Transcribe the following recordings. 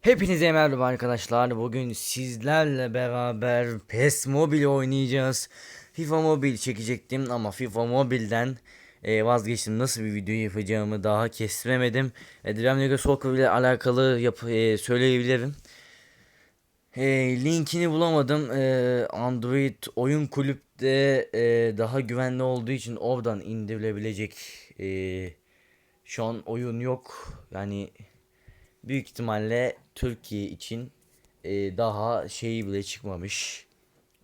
Hepinize merhaba arkadaşlar. Bugün sizlerle beraber PES Mobile oynayacağız. FIFA Mobile çekecektim ama FIFA Mobile'den e, vazgeçtim. Nasıl bir video yapacağımı daha kestiremedim. E, Dream League Soccer ile alakalı yap e, söyleyebilirim. E, linkini bulamadım. E, Android oyun kulüpte e, daha güvenli olduğu için oradan indirilebilecek e, şu an oyun yok. Yani büyük ihtimalle Türkiye için e, daha şeyi bile çıkmamış.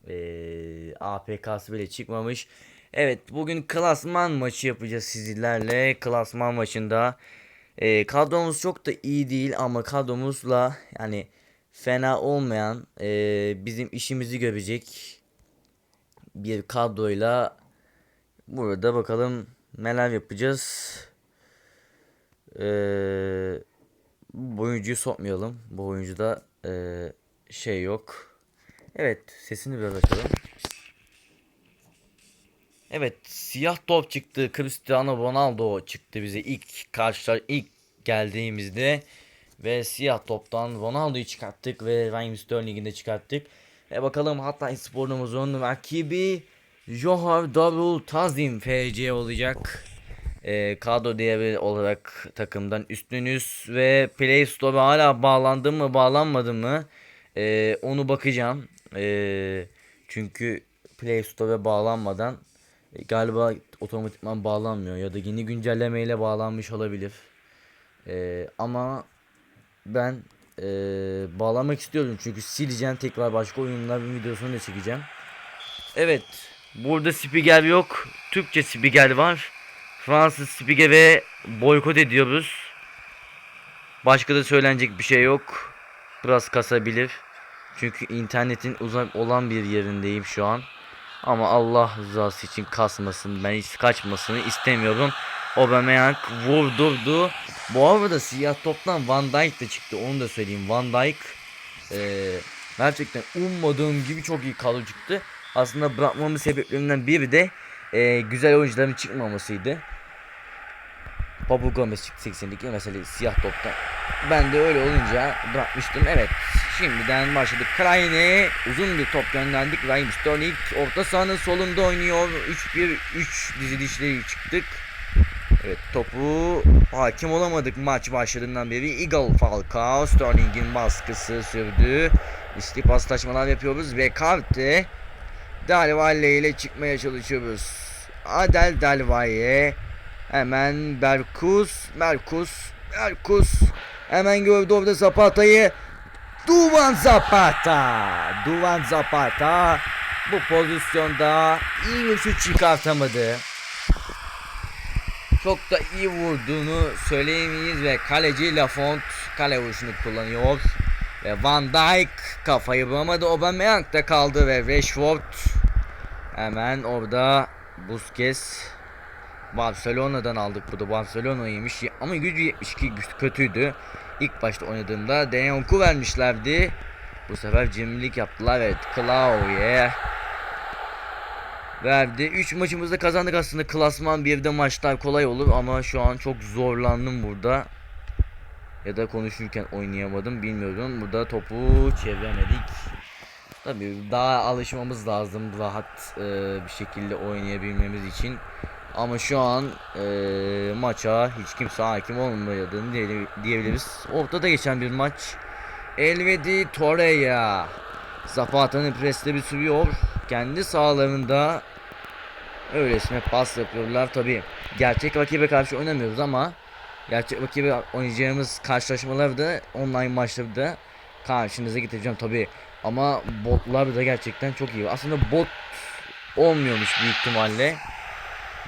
E, APK'sı bile çıkmamış. Evet bugün klasman maçı yapacağız sizlerle. Klasman maçında e, kadromuz çok da iyi değil ama kadromuzla yani fena olmayan e, bizim işimizi görecek bir kadroyla burada bakalım neler yapacağız. Eee bu oyuncuyu sokmayalım. Bu oyuncuda eee, şey yok. Evet sesini biraz açalım. Evet siyah top çıktı. Cristiano Ronaldo çıktı bize ilk karşılar ilk geldiğimizde ve siyah toptan Ronaldo'yu çıkarttık ve Raheem Sterling'i de çıkarttık. Ve bakalım Hatay Spor'umuzun rakibi Johar Darul Tazim FC olacak. E, kadro değeri olarak takımdan üstünüz ve Play Store'a hala bağlandı mı bağlanmadı mı e, onu bakacağım. E, çünkü Play Store'a bağlanmadan e, galiba otomatikman bağlanmıyor ya da yeni güncellemeyle bağlanmış olabilir. E, ama ben e, bağlamak istiyorum çünkü sileceğim tekrar başka oyunların videosunu da çekeceğim. Evet burada spiker yok Türkçe spiker var. Fransız spikere boykot ediyoruz. Başka da söylenecek bir şey yok. Biraz kasabilir. Çünkü internetin uzak olan bir yerindeyim şu an. Ama Allah rızası için kasmasın. Ben hiç kaçmasını istemiyorum. Aubameyang vurdurdu. Bu arada siyah toptan Van Dijk de çıktı. Onu da söyleyeyim. Van Dijk eee, gerçekten ummadığım gibi çok iyi kadro çıktı. Aslında bırakmamın sebeplerinden biri de eee, güzel oyuncuların çıkmamasıydı. Papu Gomez çıktı 82 mesela siyah topta. Ben de öyle olunca bırakmıştım. Evet. Şimdiden başladık. Kraine uzun bir top gönderdik. Raheem Sterling orta sahanın solunda oynuyor. 3-1-3 dizilişle çıktık. Evet topu hakim olamadık maç başladığından beri. Eagle Falcao Sterling'in baskısı sürdü. İşte paslaşmalar yapıyoruz ve Karte Dalvalle ile çıkmaya çalışıyoruz. Adel Dalvalle Hemen Berkus, Berkus, Berkus. Hemen gördü orada Zapata'yı. Duvan Zapata. Duvan Zapata. Bu pozisyonda iyi bir şut çıkartamadı. Çok da iyi vurduğunu söyleyemeyiz ve kaleci Lafont kale vuruşunu kullanıyor. Ve Van Dijk kafayı bulamadı. Aubameyang da kaldı ve Rashford hemen orada Busquets Barcelona'dan aldık bu da Barcelona'ymış ama gücü 72 güç kötüydü. İlk başta oynadığımda De Jong'u vermişlerdi. Bu sefer cimrilik yaptılar evet. Klauye verdi. 3 maçımızda kazandık aslında. Klasman 1'de maçlar kolay olur ama şu an çok zorlandım burada. Ya da konuşurken oynayamadım bilmiyorum. Burada topu çeviremedik. Tabii daha alışmamız lazım rahat e, bir şekilde oynayabilmemiz için. Ama şu an e, maça hiç kimse hakim olmadığını diye- diyebiliriz. Ortada geçen bir maç. Elvedi Torreira. Zapata'nın presle bir sürüyor. Kendi sahalarında öylesine pas yapıyorlar. Tabi gerçek rakibe karşı oynamıyoruz ama gerçek rakibe oynayacağımız karşılaşmalarda online maçlarda karşınıza getireceğim tabi. Ama botlar da gerçekten çok iyi. Aslında bot olmuyormuş büyük ihtimalle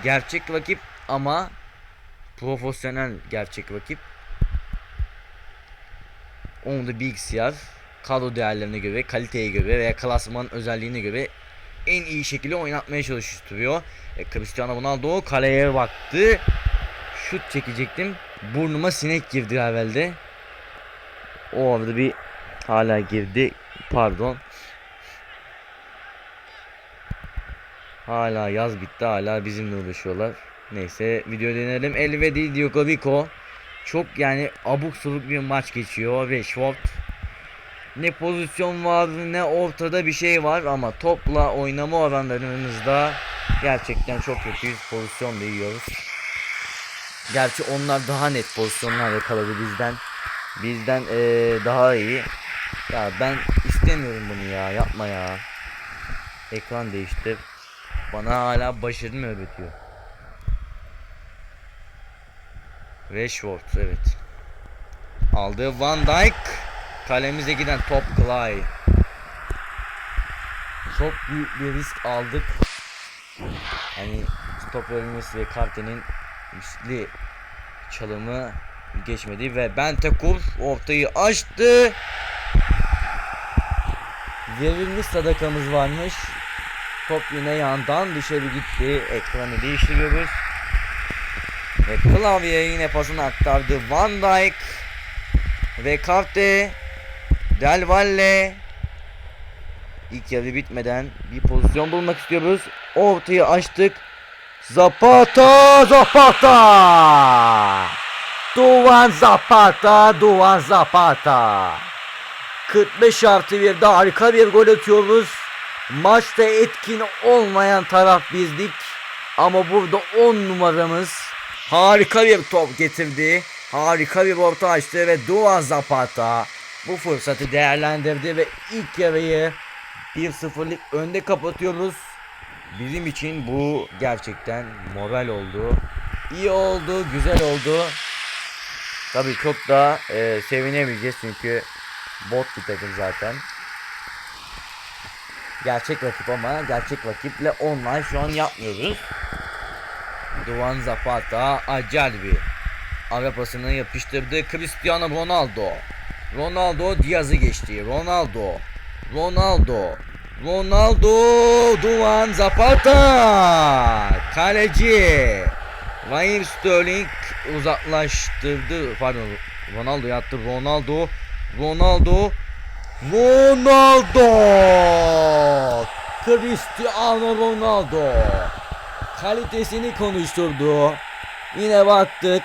gerçek rakip ama profesyonel gerçek rakip. Onu da bilgisayar kadro değerlerine göre, kaliteye göre veya klasman özelliğine göre en iyi şekilde oynatmaya çalıştırıyor. E, Cristiano Ronaldo kaleye baktı. Şut çekecektim. Burnuma sinek girdi evvelde. O arada bir hala girdi. Pardon. Hala yaz bitti hala bizimle uğraşıyorlar. Neyse video denelim. Elvedi Djokovic çok yani abuk subuk bir maç geçiyor Rashford. Ne pozisyon var ne ortada bir şey var ama topla oynama oranlarımızda gerçekten çok kötüyüz. Pozisyon da yiyoruz. Gerçi onlar daha net pozisyonlar yakaladı bizden. Bizden eee, daha iyi. Ya ben istemiyorum bunu ya. Yapma ya. Ekran değiştir. Bana hala başarını öğretiyor. Rashford evet. Aldı Van Dijk. Kalemize giden top Clay. Çok büyük bir risk aldık. Hani stop verilmesi ve Karte'nin riskli çalımı geçmedi ve Bentakur ortayı açtı. Verilmiş sadakamız varmış. Top yine yandan dışarı gitti. Ekranı değiştiriyoruz. Ve klavyeye yine pasını aktardı Van Dijk. Ve Karte. Del Valle. İlk yarı bitmeden bir pozisyon bulmak istiyoruz. Ortayı açtık. Zapata! Zapata! Duvan Zapata! Duvan Zapata! 45 artı 1'de harika bir gol atıyoruz. Maçta etkin olmayan taraf bizdik. Ama burada 10 numaramız harika bir top getirdi. Harika bir orta açtı ve Dua Zapata bu fırsatı değerlendirdi ve ilk yarıyı 1-0'lık önde kapatıyoruz. Bizim için bu gerçekten moral oldu. İyi oldu, güzel oldu. Tabii çok da e, sevinemeyeceğiz çünkü bot bir takım zaten. Gerçek rakip ama gerçek rakiple online şu an yapmıyoruz. Duvan Zapata Acerbi. Arapasını yapıştırdı Cristiano Ronaldo. Ronaldo Diaz'ı geçti. Ronaldo. Ronaldo. Ronaldo Duvan Zapata. Kaleci. Raheem Sterling uzaklaştırdı. Pardon. Ronaldo yattı. Ronaldo. Ronaldo. Ronaldo. Cristiano Ronaldo. Kalitesini konuşturdu. Yine baktık.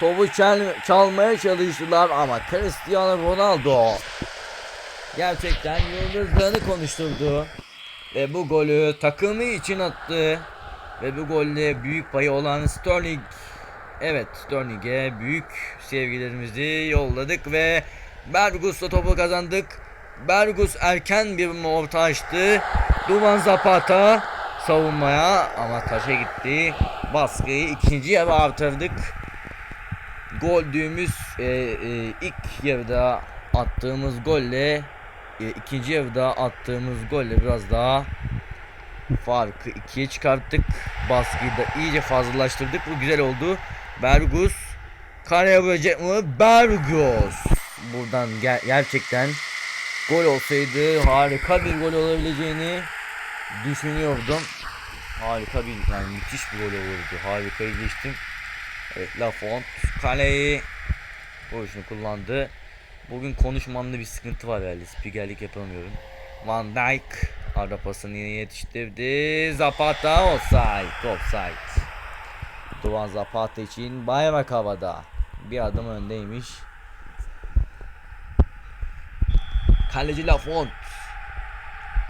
Topu çal- çalmaya çalıştılar ama Cristiano Ronaldo gerçekten yıldızlığını konuşturdu. Ve bu golü takımı için attı. Ve bu golle büyük payı olan Sterling Evet Sterling'e büyük sevgilerimizi yolladık ve Bergus'la topu kazandık. Bergus erken bir orta açtı. Duvan Zapata savunmaya ama taşa gitti. Baskıyı ikinci yarı artırdık. Goldüğümüz e, e, ilk yarıda attığımız golle e, ikinci yarıda attığımız golle biraz daha farkı ikiye çıkarttık. Baskıyı da iyice fazlalaştırdık. Bu güzel oldu. Bergus kaleye vuracak mı? Bergus. Buradan ger- gerçekten gol olsaydı harika bir gol olabileceğini düşünüyordum. Harika bir yani müthiş bir gol olurdu. Harikayı geçtim. Evet Lafont kaleyi vuruşunu kullandı. Bugün konuşmamda bir sıkıntı var herhalde. Spikerlik yapamıyorum. Van Dijk ara pasını yine yetiştirdi. Zapata offside. Offside. Duvan Zapata için bayrak havada. Bir adım öndeymiş. Kaleci Lafont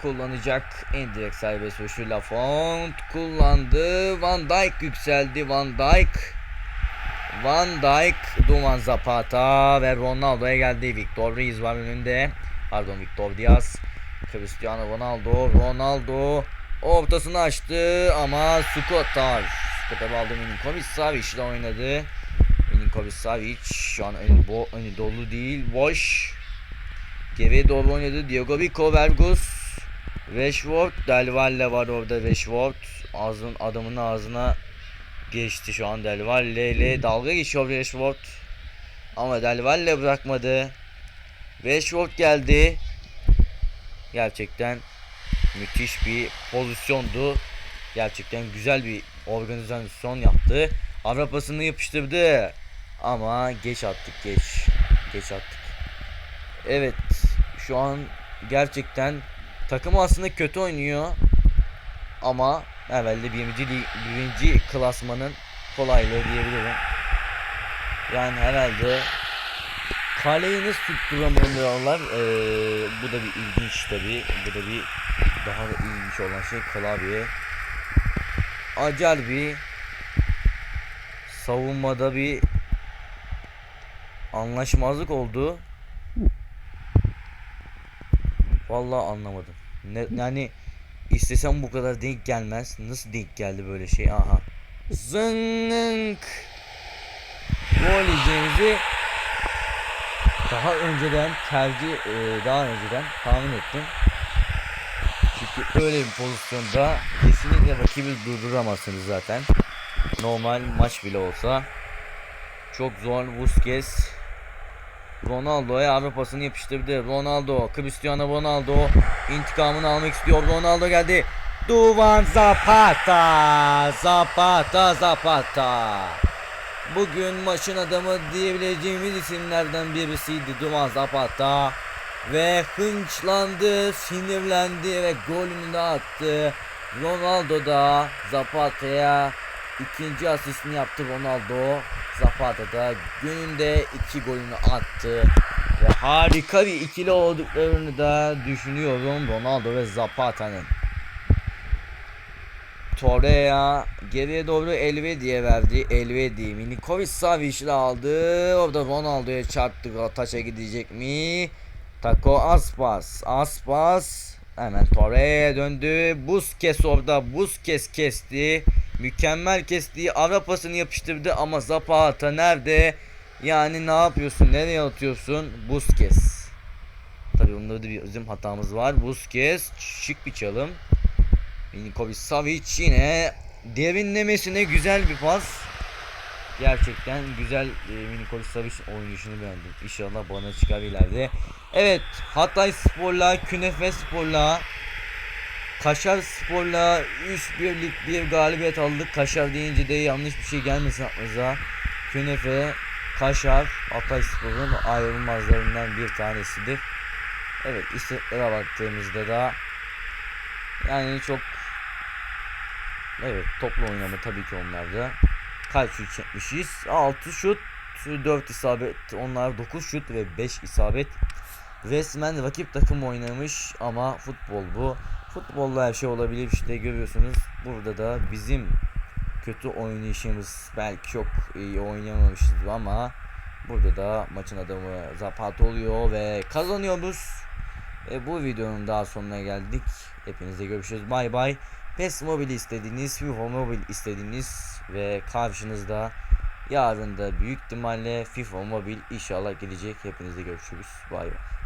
kullanacak en direkt serbest vuruşu Lafont kullandı. Van Dijk yükseldi. Van Dijk Van Dijk, Duman Zapata ve Ronaldo'ya geldi. Victor Reis var önünde. Pardon Victor Diaz. Cristiano Ronaldo. Ronaldo ortasını açtı ama Skutar. Skutar aldı Milinkovic Savic ile oynadı. Milinkovic Savic şu an önü, bo önü dolu değil. Boş. Geriye doğru oynadı. Diego Vico Vergus. Rashford. Del Valle var orada Rashford. Ağzın adamın ağzına geçti şu an Del Valle ile dalga geçiyor Rashford. Ama Del Valle bırakmadı. Rashford geldi. Gerçekten müthiş bir pozisyondu. Gerçekten güzel bir organizasyon yaptı. Avrupa'sını yapıştırdı. Ama geç attık geç. Geç attık. Evet şu an gerçekten takım aslında kötü oynuyor. Ama evvelde birinci, birinci klasmanın kolaylığı diyebilirim. Yani herhalde kaleyi nasıl tutturamıyorlar. Ee, bu da bir ilginç tabi. Bu da bir daha da ilginç olan şey klavye. Acayip bir savunmada bir anlaşmazlık oldu. Vallahi anlamadım. Ne, yani istesem bu kadar denk gelmez. Nasıl denk geldi böyle şey? Aha. Zınk. Gol yiyeceğimizi daha önceden tercih e, daha önceden tahmin ettim. Çünkü öyle bir pozisyonda kesinlikle rakibi durduramazsınız zaten. Normal maç bile olsa çok zor Busquets Ronaldo'ya Avrupa'sını yapıştırdı. Ronaldo, Cristiano Ronaldo intikamını almak istiyor. Ronaldo geldi. Duvan Zapata, Zapata, Zapata. Bugün maçın adamı diyebileceğimiz isimlerden birisiydi Duvan Zapata. Ve hınçlandı, sinirlendi ve golünü de attı. Ronaldo da Zapata'ya ikinci asistini yaptı Ronaldo. Zapata da gününde iki golünü attı. Ve harika bir ikili olduklarını da düşünüyorum Ronaldo ve Zapata'nın. Torreira geriye doğru Elvedi'ye verdi. Elvedi Milinkovic Savic'le aldı. Orada Ronaldo'ya çarptı. Taça gidecek mi? Taco Aspas. Aspas hemen Torreira'ya döndü. Busquets orada. Busquets kesti. Mükemmel kestiği Avrupa'sını yapıştırdı ama Zapata nerede? Yani ne yapıyorsun? Nereye atıyorsun? Busquets. Tabii bunda da bir bizim hatamız var. Busquets şık bir çalım. Milinkovic Savic yine derinlemesine güzel bir pas. Gerçekten güzel e, Milinkovic Savic oynayışını beğendim. İnşallah bana çıkar ileride. Evet Hatay Spor'la Künefe Spor'la Kaşar Spor'la 3-1'lik bir galibiyet aldık. Kaşar deyince de yanlış bir şey gelmesin aklınıza. Künefe, Kaşar, Hatay Spor'un ayrılmazlarından bir tanesidir. Evet istatistiklere baktığımızda da yani çok Evet toplu oynama tabii ki onlarda. Kaç şut çekmişiz? 6 şut, 4 isabet. Onlar 9 şut ve 5 isabet. Resmen rakip takım oynamış ama futbol bu. Futbolda her şey olabilir işte görüyorsunuz. Burada da bizim kötü oynayışımız belki çok iyi oynamamışız ama burada da maçın adamı Zapata oluyor ve kazanıyoruz. E, bu videonun daha sonuna geldik. Hepinize görüşürüz. Bay bay. PES Mobile istediğiniz, FIFA Mobile istediğiniz ve karşınızda yarın da büyük ihtimalle FIFA Mobile inşallah gelecek. Hepinize görüşürüz. Bay bay.